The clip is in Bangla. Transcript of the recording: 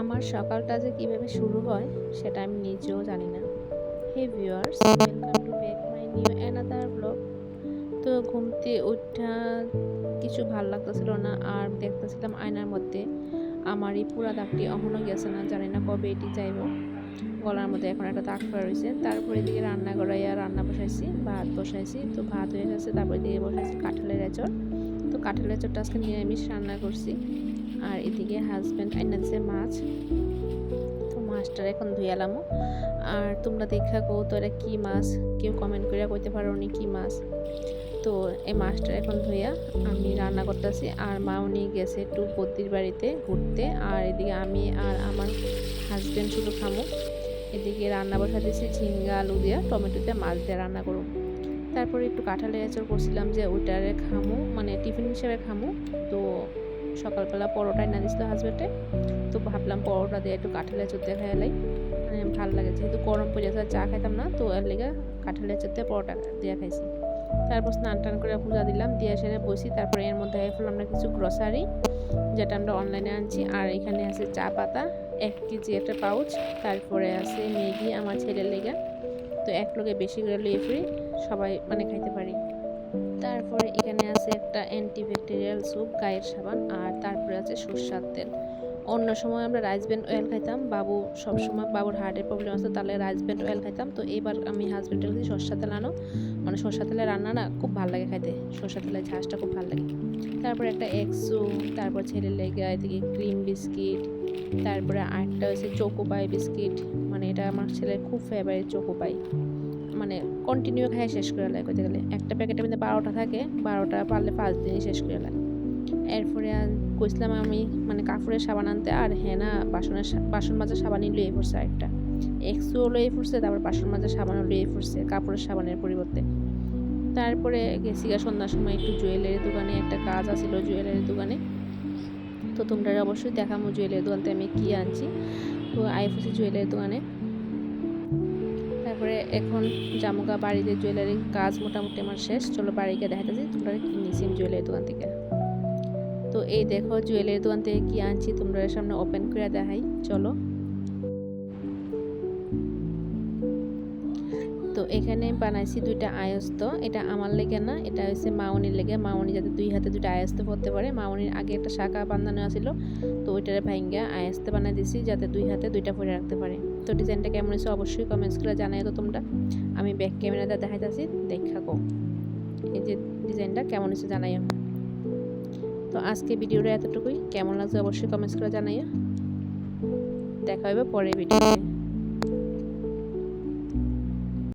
আমার সকালটা যে কীভাবে শুরু হয়, সেটা আমি নিজেও জানি না। Hey viewers welcome to back my new another blog তো ঘুমতে ওঠা কিছু ভালো লাগতেছিল না, আর দেখতেছিলাম আয়নার মধ্যে। আমার এই পুরা দাগটি এখনও গেছে না, জানি না কবে এটি যাইব। গলার মধ্যে এখন একটা দাগ পড়া রয়েছে। তারপরে দিকে রান্না করাইয়া রান্না বসাইছি, ভাত বসাইছি। তো ভাত হয়ে গেছে, তারপরে দিকে বসাইছি কাঁঠালের এচর তো কাঁঠালের এচরটা আজকে নিরামিষ রান্না করছি। আর এদিকে হাজব্যান্ড আইনা দিছে মাছ। তো মাছটার এখন ধুয়ালামো আর তোমরা দেখা কো তো এটা কী মাছ? কেউ কমেন্ট করিয়া কইতে পারো নি কী মাছ? তো এই মাছটা এখন ধুইয়া আমি রান্না করতেছি। আর মা উনি গেছে একটু বদ্দির বাড়িতে ঘুরতে। আর এদিকে আমি আর আমার হাজব্যান্ড শুধু খামো। এদিকে রান্না বসা দিয়েছি ঝিঙ্গা, আলু দিয়া, টমেটো দিয়ে মাছ দিয়ে রান্না করব তারপরে একটু কাঁঠালের আচার করছিলাম যে ওইটারে খামু মানে টিফিন হিসেবে খামু। তো সকালবেলা পরোটাই না দিছিল হাজবেন্ডে তো ভাবলাম পরোটা দিয়ে একটু কাঁঠালের চোদ্দে খাইলাই মানে ভালো লাগে, যেহেতু গরম পড়ে যাচ্ছে চা খাইতাম না, তো এর লেগে কাঁঠালের চোদ্দে পরোটা দিয়ে খাইছি। তারপর স্নান টান করে পূজা দিলাম, দিয়ে সেরে বসি। তারপরে এর মধ্যে হয়ে ফেললাম আমরা কিছু গ্রসারি যেটা আমরা অনলাইনে আনছি। আর এখানে আছে চা পাতা, এক কেজি একটা পাউচ তারপরে আছে ম্যাগি, আমার ছেলের লেগে। তো এক লোকে বেশি করে লিয়ে ফ্রি, সবাই মানে খাইতে পারি। তারপরে এখানে আছে একটা অ্যান্টিব্যাকটেরিয়াল স্যুপ গায়ের সাবান, আর তারপরে আছে সর্ষার তেল। অন্য সময় আমরা রাইস ব্যান্ড অয়েল খাইতাম। বাবু সবসময় বাবুর হার্টের প্রবলেম আছে, তাহলে রাইস ব্যান্ড অয়েল খাইতাম। তো এবার আমি হাজব্যান্ডের কাছে সর্ষা তেল আনো। মানে সর্ষা তেলের রান্না না, খুব ভালো লাগে খাইতে। সর্ষা তেলের ঝাঁসটা খুব ভালো লাগে। তারপরে একটা এক্সু তারপর ছেলের লেগে এদিকে ক্রিম বিস্কিট তারপরে আরেকটা হয়েছে চোকোপাই বিস্কিট মানে এটা আমার ছেলের খুব ফেভারিট চোকোপাই মানে কন্টিনিউ খাই শেষ করে লাগে কইতে গেলে। একটা প্যাকেটের মধ্যে বারোটা থাকে, বারোটা পারলে পাঁচ দিনই শেষ করে লাগে এরপরে কইছিলাম আমি মানে কাপড়ের সাবান আনতে, আর হেনা বাসনের বাসন মাজার সাবানই লয়ে পড়ছে একটা এক্সও লয়ে পড়ছে, তারপর বাসন মাজার সাবানও লয়ে পড়ছে, কাপড়ের সাবানের পরিবর্তে। তারপরে গেছি গা সন্ধ্যার সময় একটু জুয়েলারি দোকানে, একটা কাজ আছিল জুয়েলারি দোকানে। তো তোমরা অবশ্যই দেখামো জুয়েলারি দোকানতে আমি কি আনছি। তো আইফুসি জুয়েলারি দোকানে। তারপরে এখন জামুকা বাড়িতে জুয়েলারি কাজ মোটামুটি আমার শেষ। চলো বাড়িকে দেখাতেছি তোমরা কি নিয়েছি জুয়েলারি দোকান থেকে? তো এই দেখো জুয়েলারি দোকান থেকে কি আনছি, তোমরা সামনে ওপেন করে দেখাই। চলো। তো এখানে বানাইছি দুইটা আয়স্ত। এটা আমার লেগে না, এটা হচ্ছে মাউনির লেগে। মাউনি যাতে দুই হাতে দুইটা আয়স্ত পড়তে পারে। মাউনির আগে একটা শাখা বাঁধানো আছিল, তো ওইটারে ভাঙ্গা আয়স্তে বানাই দিছি যাতে দুই হাতে দুইটা পরে রাখতে পারে। তো ডিজাইনটা কেমন হয়েছে অবশ্যই কমেন্টস করে জানাই তো তোমরা। আমি ব্যাক ক্যামেরাতে দেখাইতেছি, দেখা গো এই যে ডিজাইনটা কেমন হয়েছে জানাইও। তো আজকে ভিডিওটা এতটুকুই। কেমন লাগছে অবশ্যই কমেন্টস করে জানাইও। দেখা হবে পরের ভিডিওতে।